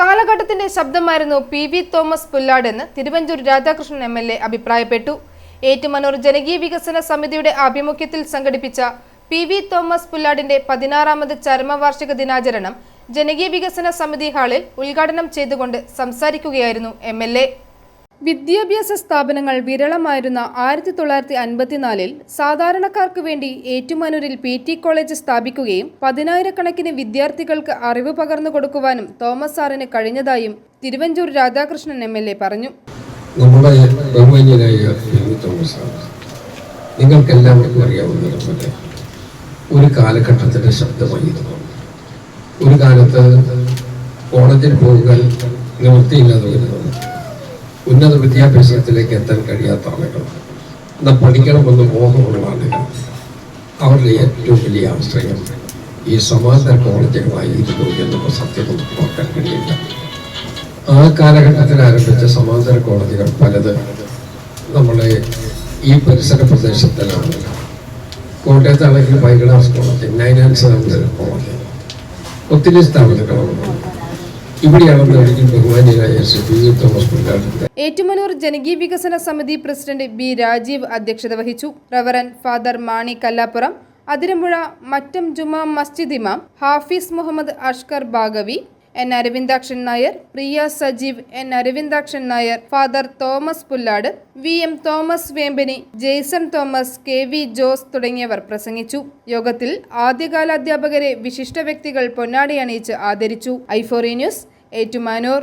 കാലഘട്ടത്തിന്റെ ശബ്ദമായിരുന്നു P V Thomas Pullad എന്ന് Thiruvanchoor Radhakrishnan M L A അഭിപ്രായപ്പെട്ടു. ഏറ്റുമാനൂർ ജനകീയ വികസന സമിതിയുടെ ആഭിമുഖ്യത്തിൽ സംഘടിപ്പിച്ച പി വി തോമസ് പുല്ലാടിന്റെ പതിനാറാമത് ചരമവാർഷിക ദിനാചരണം ജനകീയ വികസന സമിതി ഹാളിൽ ഉദ്ഘാടനം ചെയ്തുകൊണ്ട് സംസാരിക്കുകയായിരുന്നു എം എൽ എ. വിദ്യാഭ്യാസ സ്ഥാപനങ്ങൾ വിരളമായിരുന്ന ആയിരത്തി തൊള്ളായിരത്തി അൻപത്തിനാലിൽ സാധാരണക്കാർക്ക് വേണ്ടി ഏറ്റുമാനൂരിൽ പി ടി കോളേജ് സ്ഥാപിക്കുകയും പതിനായിരക്കണക്കിന് വിദ്യാർത്ഥികൾക്ക് അറിവ് പകർന്നു കൊടുക്കുവാനും തോമസ് സാറിന് കഴിഞ്ഞതായും Thiruvanchoor Radhakrishnan M L A പറഞ്ഞു നമ്മുടെ. തോമസ് സാർ നിങ്ങൾക്കെല്ലാവർക്കും അറിയാവുന്നതുപോലെ ഒരു കാലഘട്ടത്തിന്റെ ശബ്ദമായിരുന്നു ഒരു കാലത്ത് കോളേജിൽ പോകാൻ നിവൃത്തിയില്ലാതെ വരുന്നത് ഉന്നത വിദ്യാഭ്യാസത്തിലേക്ക് എത്താൻ കഴിയാത്ത ആളുകൾ. എന്നാൽ പഠിക്കണമെന്ന് മോഹമുള്ള ആളുകൾ. അവരുടെ ഏറ്റവും വലിയ ആശ്രയം ഈ സമാന്തര കോളേജുകളായിരുന്നു എന്നുള്ള സത്യം നമുക്ക് നോക്കാൻ കഴിയില്ല. ആ കാലഘട്ടത്തിൽ ആരംഭിച്ച സമാന്തര കോളേജുകൾ പലത് നമ്മളെ ഈ പരിസര പ്രദേശത്തിലാണ്. കോട്ടയത്താണെങ്കിൽ വൈഗണാസ് കോളേജ് നൈനാൻസ് കോളേജ് ഒത്തിരി സ്ഥാപനങ്ങളുണ്ട്. ഏറ്റുമാനൂർ ജനകീയ വികസന സമിതി പ്രസിഡന്റ് ബി രാജീവ് അധ്യക്ഷത വഹിച്ചു. റവറൻ ഫാദർ മാണി കല്ലാപ്പുറം അതിരമ്പുഴ മറ്റം ജുമാ മസ്ജിദ് ഇമാം Hafiz Muhammad Ashkar Baqavi N Aravindakshan Nair Priya Sajeev N Aravindakshan Nair father Thomas Pullad V M Thomas Vembani Jaison Thomas K V Jose തുടങ്ങിയവർ പ്രസംഗിച്ചു. യോഗത്തിൽ ആദ്യകാല അധ്യാപകരെ വിശിഷ്ട വ്യക്തികൾ പൊന്നാടി അണിയിച്ച് ആദരിച്ചു. ഐഫോറി ന്യൂസ് ഏറ്റുമാനൂർ.